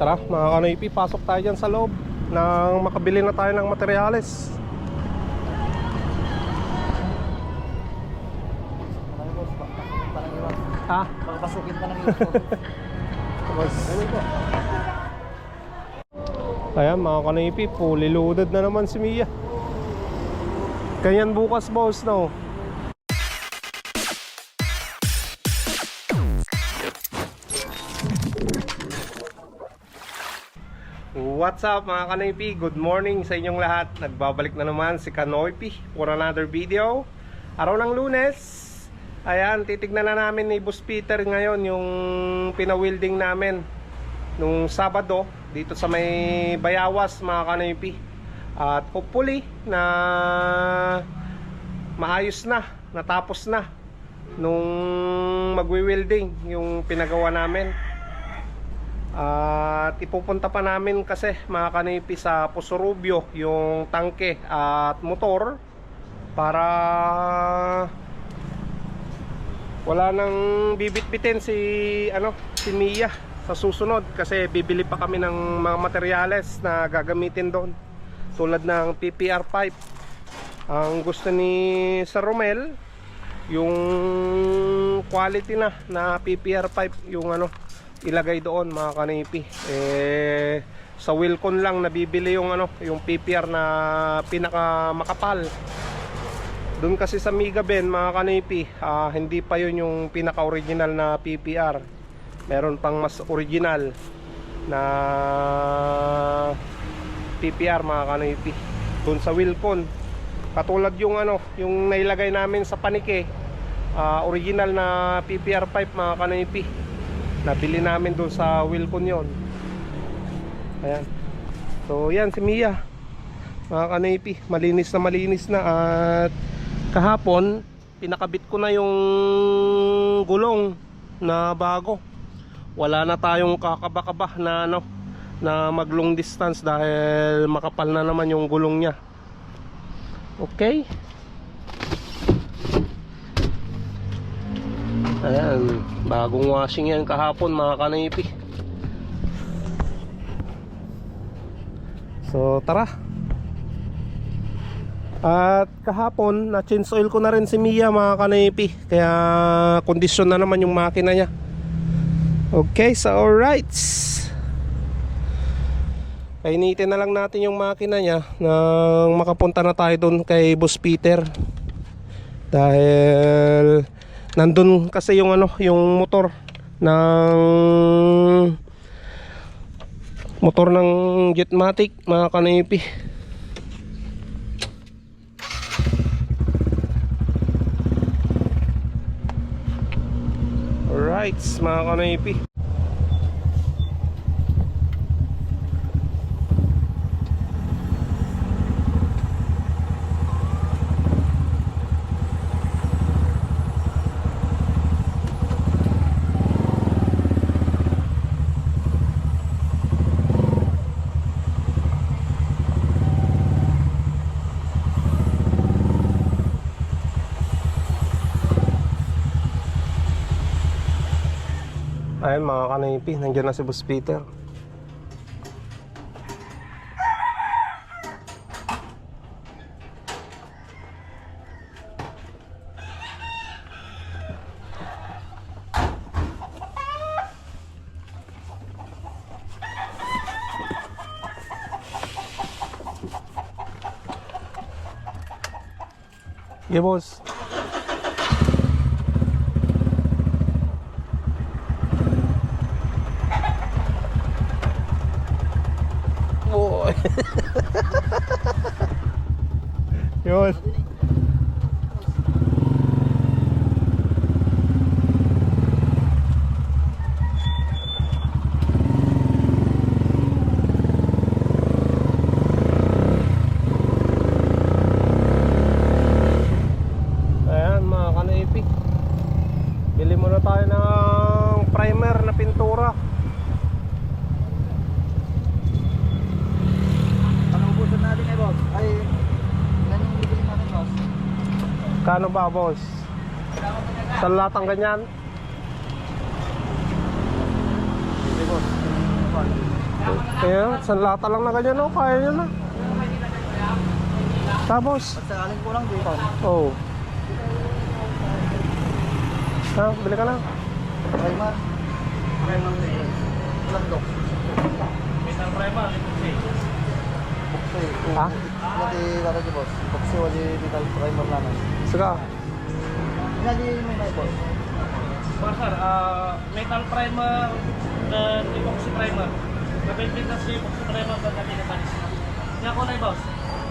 Tara mga kanoypi, pasok tayo dyan sa loob nang makabili na tayo ng materyales. Ha? Pasukin pa ng. Tapos, Ayan mga kanoypi, fully loaded na naman si Mia. Ganyan bukas boss no. What's up mga Kanoypi? Good morning sa inyong lahat. Nagbabalik na naman si Kanoypi for another video. Araw ng lunes. Ayan, titignan na namin ni Boss Peter ngayon yung pinawilding namin nung Sabado dito sa may Bayawas mga Kanoypi. At hopefully na maayos na, natapos na nung magwi-welding yung pinagawa namin. At ipupunta pa namin kasi mga kanipi sa Pusurubyo yung tangke at motor para wala nang bibitbitin si ano si Mia sa susunod kasi bibili pa kami ng mga materyales na gagamitin doon tulad ng PPR pipe. Ang gusto ni Sir Romel yung quality na na PPR pipe yung ano ilagay doon mga kanipi. Eh sa Wilcon lang nabibili yung ano yung PPR na pinaka makapal doon kasi sa Mega Ben mga kanipi ah, hindi pa yun yung pinaka original na PPR meron pang mas original na PPR mga kanipi. Doon sa Wilcon. Katulad yung ano yung nailagay namin sa panike ah, original na PPR pipe mga kanipi nabili namin doon sa Wilcon yon ayan. So yan si Mia. Mga kanipi malinis na malinis na at kahapon pinakabit ko na yung gulong na bago. Wala na tayong kakaba-kaba na ano na mag long distance dahil makapal na naman yung gulong niya. Okay Ayan, bagong washing yan kahapon mga kanipi. So tara. At kahapon na change oil ko na rin si Mia mga kanipi. Kaya kondisyon na naman yung makina niya. Okay, so alright. Painitin na lang natin yung makina niya nang makapunta na tayo doon kay Boss Peter. Dahil nandun kasi yung ano yung motor ng motor ng Jetmatic mga kanipi alright mga kanipi Ayun mga kanipi, nandiyan na si Boss Peter. Yeah, boss. Boy. Yun. Ayan mga kanaipik. Bili muna tayo ng primer na pintura. Ano ubusan natin eh boss? Ay, ilan yung bibili natin boss? Kano ba boss? Sa latang ganyan? Hindi. Kaya, isang lata lang na ganyan, no? Kaya nyo na. Tapos, Pag sakaling kulang dito. oh. Ha, bili ka na. Primer. Primer. Landok. Bukse. Ha? Wadi kata di boss. Bukse wadi metal primer namin. Sige. Nga di may may boss. Sir, ah, metal primer dan epoxy primer. Kapit na si epoxy primer dan natin na tanis. Niya ko na boss.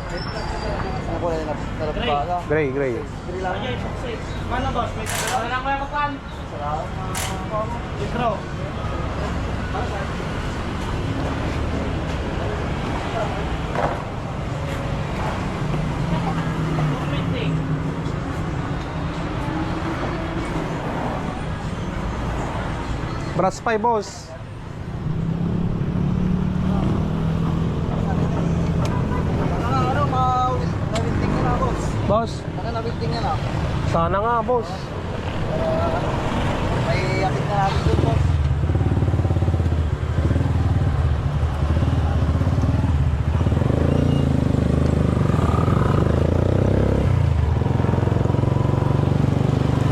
Ano ko na nalagpaga. Gray, gray. Dili lang. Ayan, epoxy. Mana boss? May ano lang kaya kapan? Sarap. Intro. Meeting. Brass pie, boss. Ma-wilting na boss. Ano na-wilting na? sana nga, boss. May yakit na natin doon boss.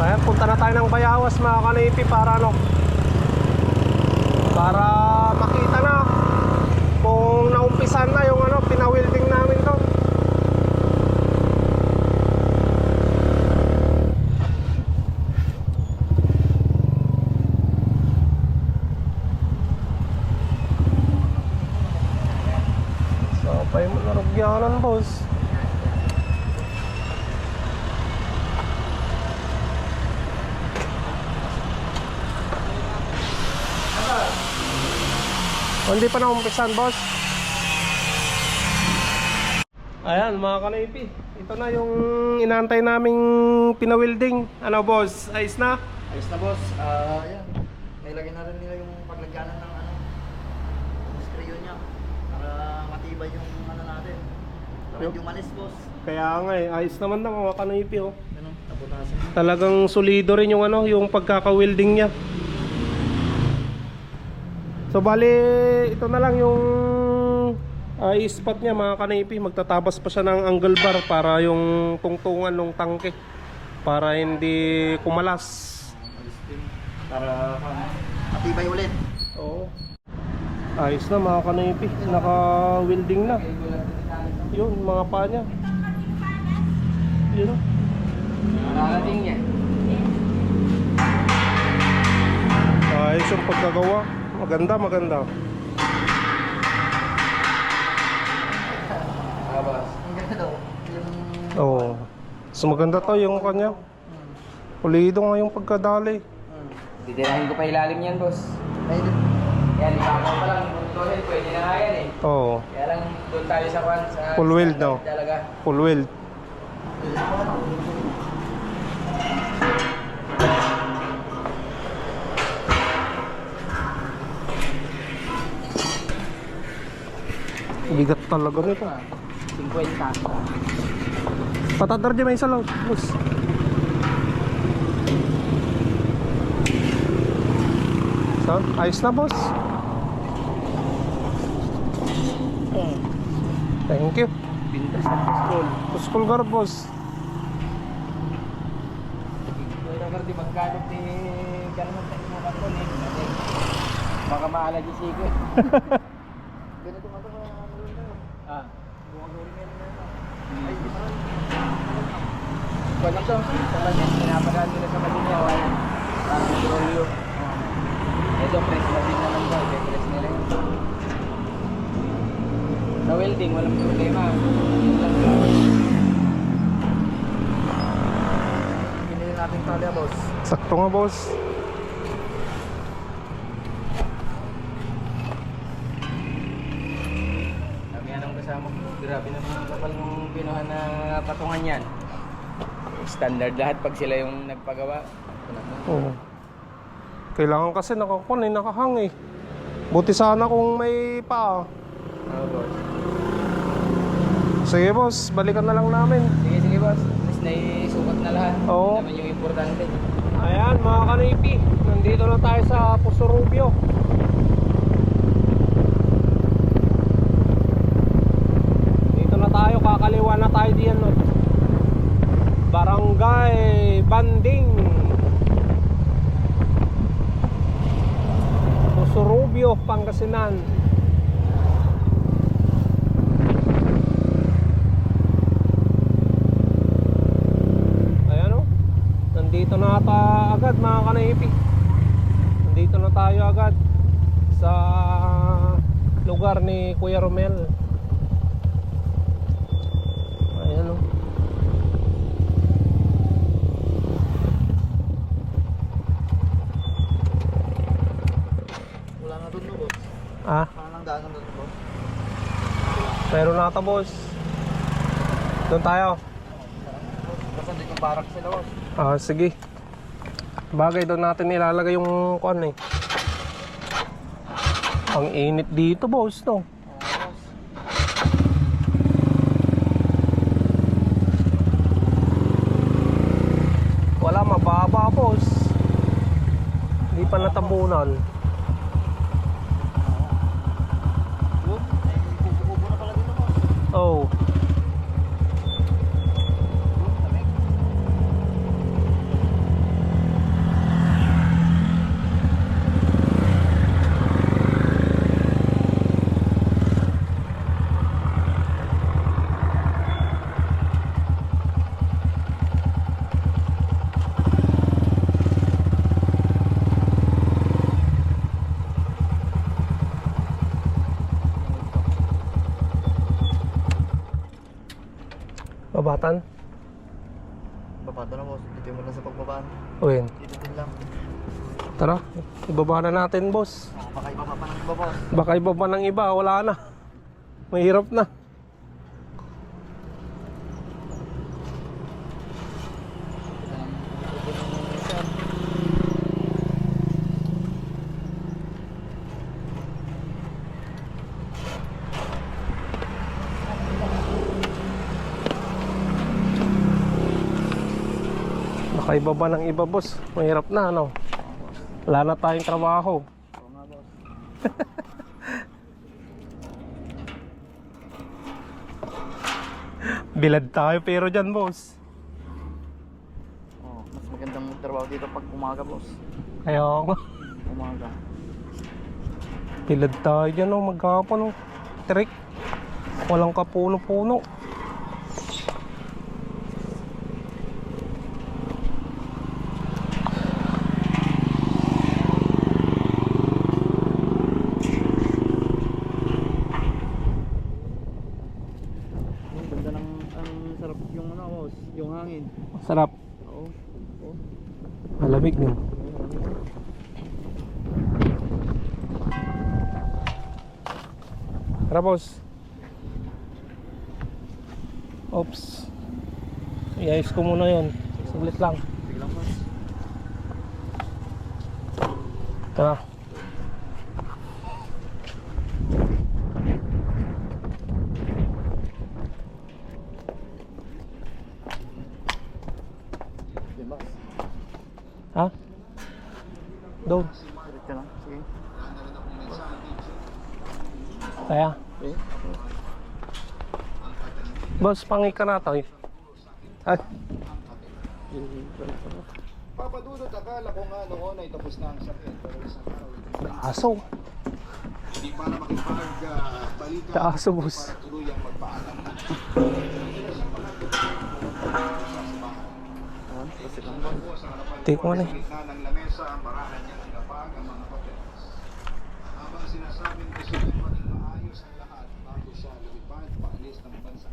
Ayan, punta na tayo ng Bayawas mga kanipi para ano para makita na kung naumpisan na yung ano pinawilding namin to so pa yung narugyanan boss O, Hindi pa naumpisan, boss. Ayan, mga kanaypi. Ito na yung inantay naming pinawilding. Ano, boss? Ayos na? Ayos na boss. Ah, yan. Nailagay na rin nila yung paglagyanan ng ano. Yung screw niya. Para matibay yung ano natin. Para Yup. hindi umalis boss. Kaya nga eh, ayos naman na mga kanaypi, oh. Ano? Naputasan. Talagang solido rin yung ano, yung pagkaka-welding niya. So bali, ito na lang yung uh, spot niya mga kanipi. Magtatabas pa siya ng angle bar para yung tungtungan ng tangke. Para hindi kumalas. Para matibay ulit. Oo. Ayos na mga kanipi. Naka-welding na. Yun, mga paa niya. Yun. Nakarating niya. Ayos yung pagkagawa. Maganda, maganda. Oo. So maganda to yung kanya. Pulido nga yung pagkadali. Titirahin ko pa ilalim yan, boss. Yan, ibakaw pa lang. Tuloy, pwede na nga yan eh. Oo. Kaya lang doon tayo sa kwan. Sa Full weld, no? Talaga. Full weld. Talaga nito. 50. Patadar di may isa lang. Boss. So, ayos na boss. Thank you. Pintas sa school. School guard boss. Naman di magkano ni tayo mo ka. Kasi Baka maala di sigo eh. Ganito nga Ah. Ano to, sa kanya, pinapagaan nila sa Madina, wala. Parang na din naman daw, kaya press nila yun. Welding, walang problema. Pinili natin talya boss. Sakto nga boss. Sabi nga ng kasama ko, grabe naman yung kapal ng pinuhan na patungan yan. Standard lahat pag sila yung nagpagawa. Oo. Kailangan kasi nakakon eh, nakahang eh. Buti sana kung may pa. Oo, boss. Sige boss, balikan na lang namin. Sige, sige boss. Least naisukat na lahat. Oo. Yun naman yung importante. Ayan mga kanipi, nandito na tayo sa Puso Rubio. Pangasinan. Ayan o. Nandito na ata agad mga kanaipi. Nandito na tayo agad sa lugar ni Kuya Romel. Ayan o. Wala na doon no, boss. Ah, Wala nang daanan doon, boss. pero nata boss. Doon tayo. Basta yung barak sila, boss. Ah, sige. Bagay doon natin ilalagay yung kuan eh. Ang init dito, boss, no. Wala mababa, boss. Hindi pa natabunan. Yun, ay kubo-kubo na pala dito, boss. Oh. Yun, lamig. Babatan. Babado na, boss. Dito mo lang sa pagbabaan. Uwin. Dito din lang. Tara, ibaba na natin, boss. Oo, baka iba pa ng iba, boss. Baka ibaba ng iba, wala na. Mahirap na. Baka ibaba ng iba, boss. Mahirap na, ano? Wala na tayong trabaho. Oo nga, boss. Bilad tayo pero dyan, boss. Oo, mas magandang magtrabaho dito pag umaga, boss. Kaya nga. Umaga. Bilad tayo dyan, oh. Maghapon, oh. Trick. Walang kapuno-puno. Ang ganda ng ang sarap yung ano, boss, yung hangin. Sarap. Oo. Oo. Malamig din. Tara, boss. Oops. Iayos ko muna yon. Saglit lang. Sige, boss. Ha? Doon. Kaya. Boss, pangi ka na tayo. Ay, Papadudot akala ko nga noon ay tapos na ang sakit pero isang araw aso. hindi para makipag-balita Sa aso, boss. para magpaalam po sa harapan Take ko sa eh. gitna ng lamesa ang barahan niya ng lapag ang mga papeles habang sinasabing gusto niya maging maayos ang lahat bago siya lumipad paalis ng bansa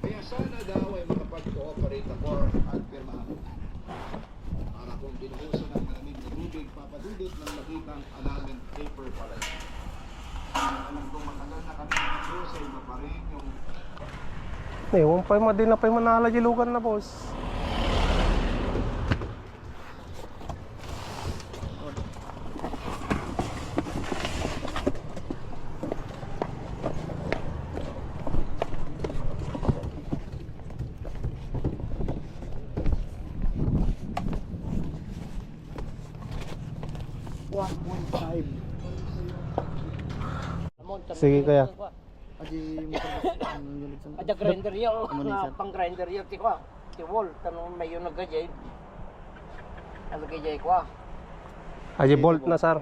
kaya sana daw ay makapag-cooperate ako at pirmahan para kung binuhusan ng malamig na tubig papadudot ng nakitang annulment paper pala alam ko matagal na kami nandito sa iba pa rin yung Ewan pa yung din na pa yung manalagilugan na, boss. Kuya. Aji Ada grinder Ano sir? pang grinder yun, ti ko. Ti wall, tanong may yun nagajay. Nagajay ko. Aji bolt na, sir.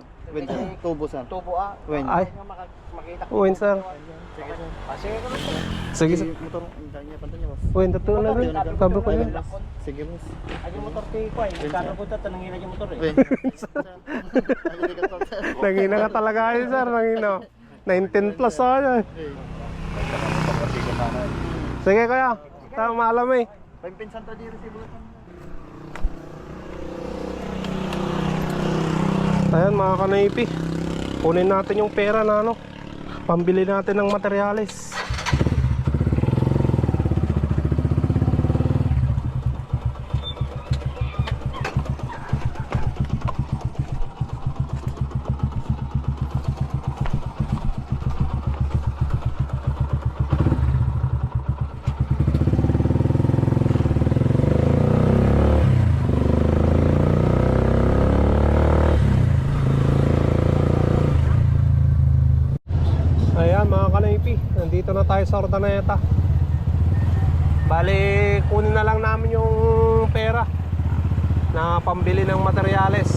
Tubo sir. Tubo ah. When? Ay. Uwin sir. Sige sir. Ah, motor, niya, pantay niya boss. Uwin, totoo na rin. Sabi ko yun. Sige boss. Ay, yung motor ti ko eh. Kano ko ito, tanangin na yung motor eh. Ay. Nangina ka talaga yun sir. Nangina. 19 plus ako yun. Sige kuya. Tama alam eh. Pagpinsan to si Butan. Ayan mga kanaypi. Kunin natin yung pera na ano. Pambili natin ng materyales. Ayan mga kanaypi, nandito na tayo sa Ordaneta. Bali, kunin na lang namin yung pera na pambili ng materyales.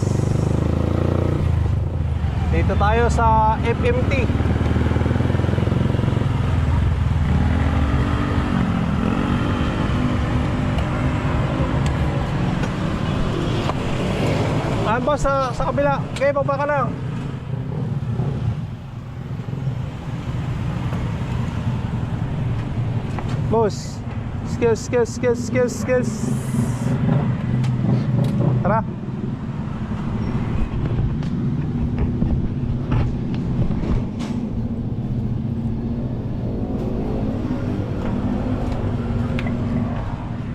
Dito tayo sa FMT. Ah, boss, sa, sa kabila. Okay, baba ka na. Boss. Skills, skills, skills, skills, skills. Tara.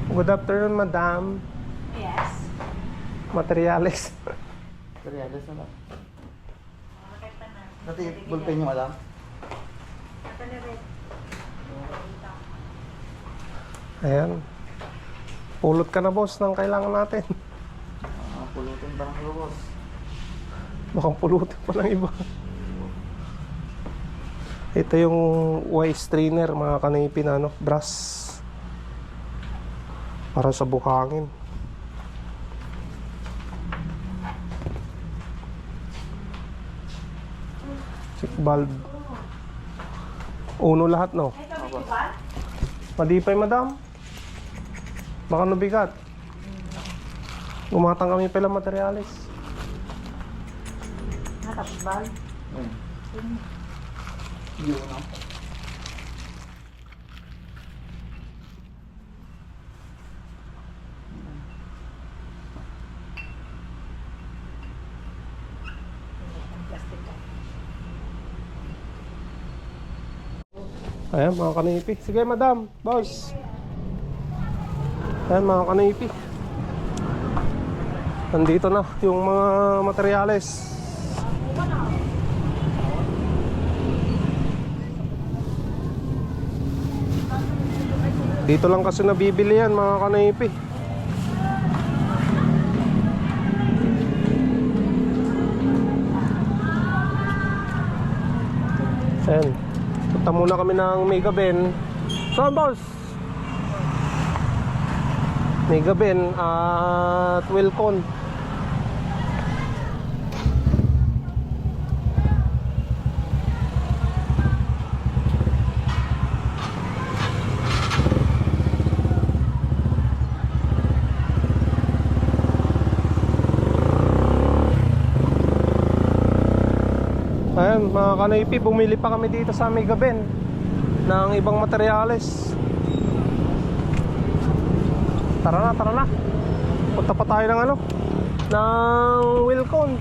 Good afternoon, madam. Yes. Materials. Reales na lang. Dati, bullpen niyo alam? Ayan. Pulot ka na, boss, ng kailangan natin. Ah, pulutin ba ng boss? Mukhang pulutin pa ng iba. Ito yung Y strainer, mga kanipin, ano, brass. Para sa bukangin. Check valve. Uno lahat, no? Madipay, madam. Baka nabigat. Gumatang kami pala materialis. Nakapbal. Yun na. Ayan mga kanipi. Sige madam, boss. Ayan mga kanipi. Nandito na yung mga materyales. Dito lang kasi nabibili yan mga kanipi. Ayan. Punta muna kami ng Mega Ben. Saan boss? Mega Ben at Wilcon. Ayan mga kanaypi, bumili pa kami dito sa Mega Ben ng ibang materyales. Tara na, tara na. Punta pa tayo ng ano? Ng Wilcon.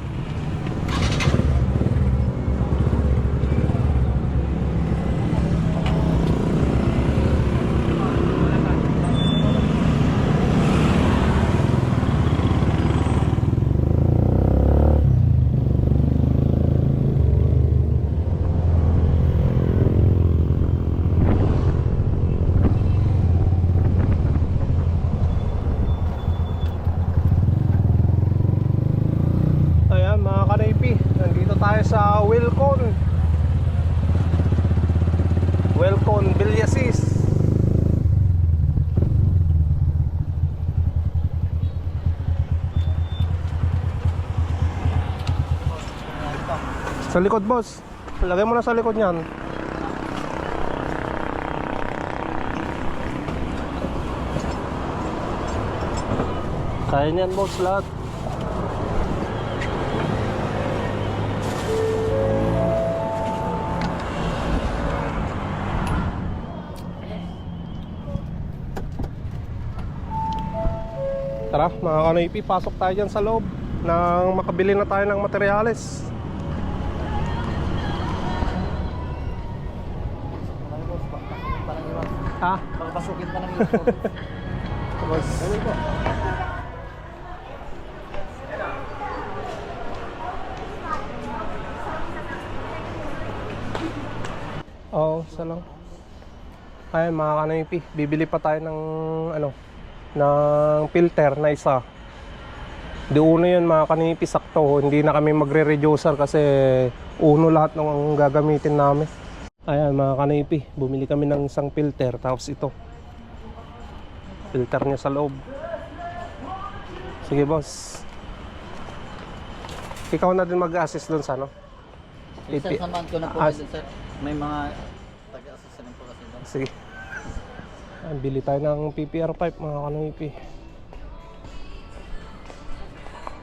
Ayan mga kanaypi, nandito tayo sa Wilcon. Wilcon Villasis. Sa likod, boss. Lagay mo na sa likod niyan. Kaya niyan, boss, lahat. Tara, mga kanoipi, pasok tayo dyan sa loob nang makabili na tayo ng materyales. Ha? Papasukin pa ng iwan. Boss. Oo, oh, lang. Ayan mga kanoipi, bibili pa tayo ng ano, ng filter na isa. Di uno yun mga kanipi, sakto. Hindi na kami magre-reducer kasi uno lahat ng gagamitin namin. Ayan mga kanipi, bumili kami ng isang filter tapos ito. Filter niya sa loob. Sige boss. Ikaw na din mag-assist dun sa ano? Sir, samahan ko na po kayo, sir. May mga taga-assist na po kasi doon. Sige. Ayan, bili tayo ng PPR pipe mga kanipi.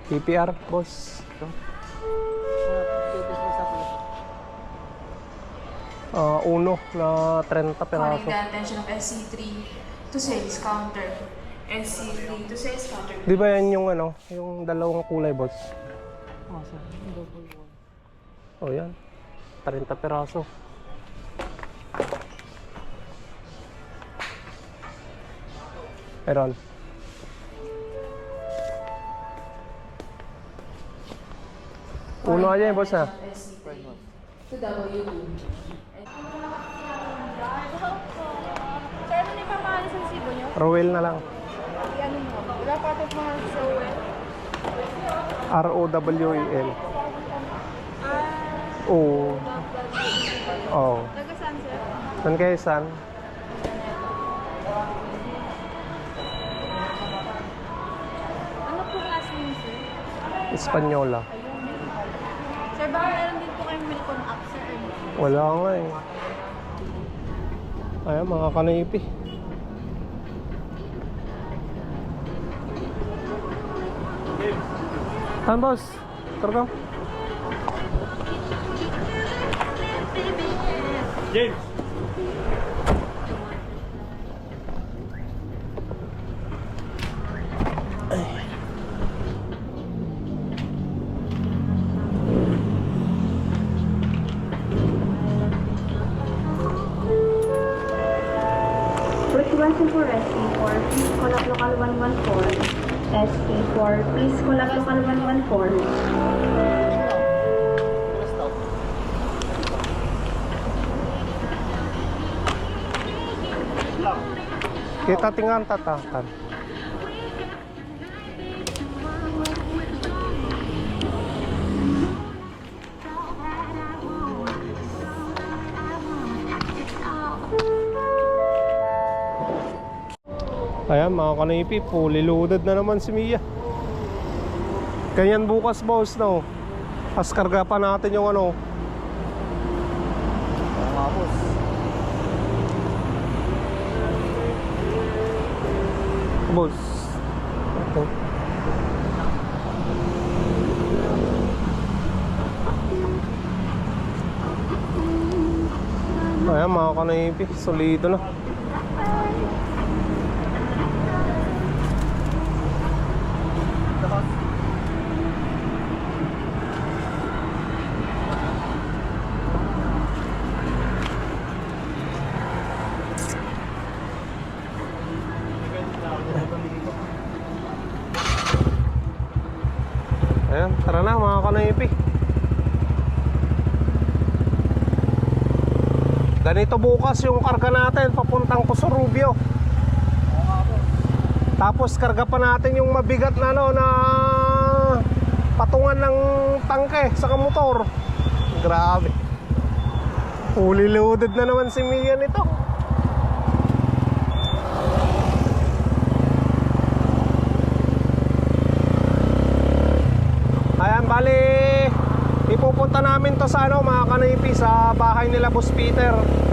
PPR, boss. Ah, uno na 30 Calling peraso. the attention of SC3 to sales counter. SC3 to sales counter. Di ba yan yung ano, yung dalawang kulay, boss? Oh, yan. 30 peraso. Meron. Uno aja eh, boss ha. SC3 to W2. Sir, ano yung pamahalas ng sibo nyo? Rowel na lang. I-ano mo? Wala pa ito mga Rowell. R-O-W-E-L. Oo. Oh. Taga saan, sir? San kayo? Espanyola. Sir, baka meron din po kayong Milcom app, sir. Wala nga eh. Ayan, mga kanipi. Saan boss? Targa. Requesting for SC4, please call up local 114. SC4, please call up local 114. Kita tingnan tatakan. Ayan mga kanipi, fully loaded na naman si Mia. Ganyan bukas boss no. As karga pa natin yung ano, nga, boss. boss. Ito. Ayan mga kanipi, solido na. Ayan, tara na mga kanipi. Ganito bukas yung karga natin papuntang Cosorubio. Tapos karga pa natin yung mabigat na ano na patungan ng tangke sa motor. Grabe. Fully loaded na naman si Mia nito. Ayan, bali ipupunta namin to sa ano mga sa nila Boss Peter